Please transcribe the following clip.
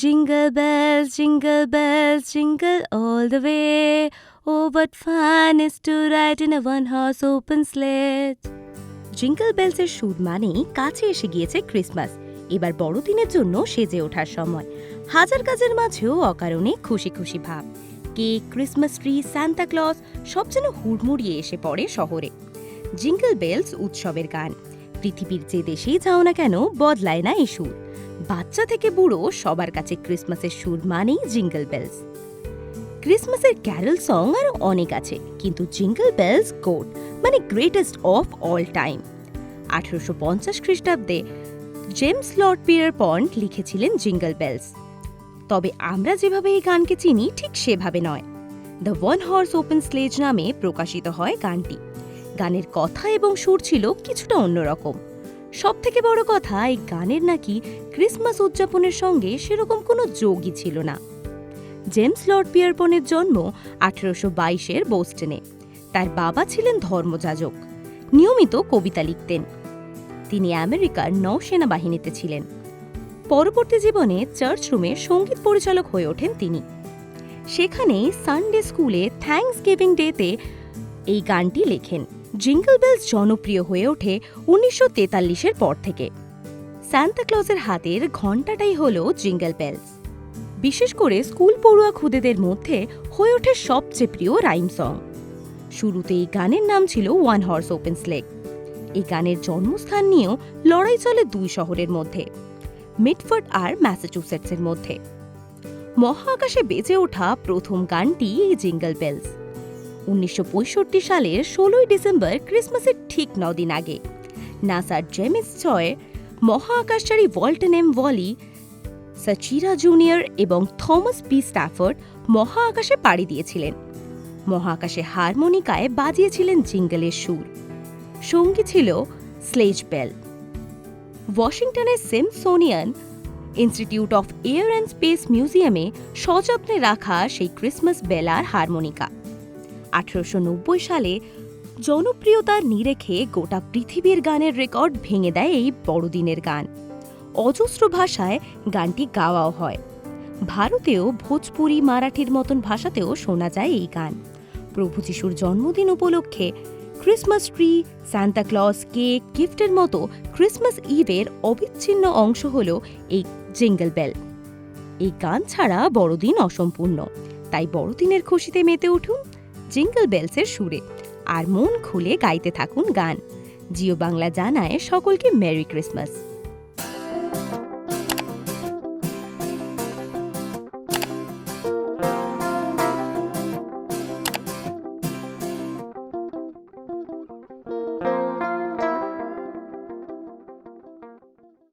Jingle bells, jingle bells, jingle all the way. Oh, what fun is to ride in a one horse open sled. Jingle বেলসের সুর মানেই কাছে এসে গিয়েছে Christmas এবার বড়দিনের জন্য সেজে ওঠার সময়। হাজার কাজের মাঝেও অকারণে খুশি খুশি ভাব। Cake Christmas tree Santa Claus সব যেন হুড়মুড়িয়ে এসে পড়ে শহরে। জিঙ্গল বেলস উৎসবের গান। পৃথিবীর যে দেশেই যাও না কেন বদলায় না এই সুর। বাচ্চা থেকে বুড়ো সবার কাছে ক্রিসমাসের সুর মানেই জিঙ্গল বেলস। ক্রিসমাসের ক্যারল সং আরও অনেক আছে, কিন্তু জিঙ্গল বেলস গোড মানে গ্রেটেস্ট অফ অল টাইম। আঠারোশো পঞ্চাশ খ্রিস্টাব্দে জেমস লর্ড পিয়ার পন্ড লিখেছিলেন জিঙ্গল বেলস। তবে আমরা যেভাবে এই গানকে চিনি, ঠিক সেভাবে নয়। The one horse open sleigh নামে প্রকাশিত হয় গানটি। গানের কথা এবং সুর ছিল কিছুটা অন্যরকম। সব থেকে বড় কথা, এই গানের নাকি ক্রিসমাস উদযাপনের সঙ্গে সেরকম কোনো যোগই ছিল না। জেমস লর্ড পিয়ারপনের জন্ম আঠেরোশো বাইশের বোস্টনে। তার বাবা ছিলেন ধর্মযাজক, নিয়মিত কবিতা লিখতেন। তিনি আমেরিকার নৌসেনা বাহিনীতে ছিলেন। পরবর্তী জীবনে চার্চ রুমে সংগীত পরিচালক হয়ে ওঠেন তিনি। সেখানেই সানডে স্কুলে থ্যাঙ্কস গিভিং ডেতে এই গানটি লেখেন। জিঙ্গল বেলস জনপ্রিয় হয়ে ওঠে উনিশশো তেতাল্লিশের পর থেকে। সান্তা ক্লজের হাতের ঘণ্টাটাই হল জিঙ্গল বেলস বিশেষ করে স্কুল পড়ুয়া খুদেদের মধ্যে হয়ে ওঠে সবচেয়ে প্রিয় রাইম সং। শুরুতে এই গানের নাম ছিল ওয়ান হর্স ওপেন স্লেক এই গানের জন্মস্থান নিয়েও লড়াই চলে দুই শহরের মধ্যে মিটফোর্ড আর ম্যাসাচুসেটসের মধ্যে। মহাকাশে বেজে ওঠা প্রথম গানটি এই জিঙ্গল বেলস উনিশশো পঁয়ষট্টি সালের ষোলোই ডিসেম্বর ক্রিসমাসের ঠিক নদিন আগে। নাসার জেমিস চয় মহাকাশচারী Walter M Wally, Schirra junior এবং থমাস পি স্ট্যাফোর্ড মহাকাশে পাড়ি দিয়েছিলেন। মহাকাশে হারমোনিকায় বাজিয়েছিলেন জিঙ্গলের সুর। সঙ্গী ছিল স্লেজ বেল। ওয়াশিংটনের Smithsonian institute of air and space মিউজিয়ামে সযত্নে রাখা সেই ক্রিসমাস বেলার হারমোনিকা। আঠারোশো সালে জনপ্রিয়তার নিরেখে গোটা পৃথিবীর গানের রেকর্ড ভেঙে দেয় এই বড়দিনের গান। অজস্র ভাষায় গানটি গাওয়াও হয়। ভারতেও ভোজপুরি মারাঠির মতন ভাষাতেও শোনা যায় এই গান। প্রভু যিশুর জন্মদিন উপলক্ষে ক্রিসমাস ট্রি ক্লজ কেক, গিফটের মতো ক্রিসমাস ইভের অবিচ্ছিন্ন অংশ হল এই জিঙ্গল বেল। এই গান ছাড়া বড়দিন অসম্পূর্ণ। তাই বড়দিনের খুশিতে মেতে উঠুন জিঙ্গল বেলসের সুরে। আর মন খুলে গাইতে থাকুন গান। জিও বাংলা জানায় সকলকে মেরি ক্রিসমাস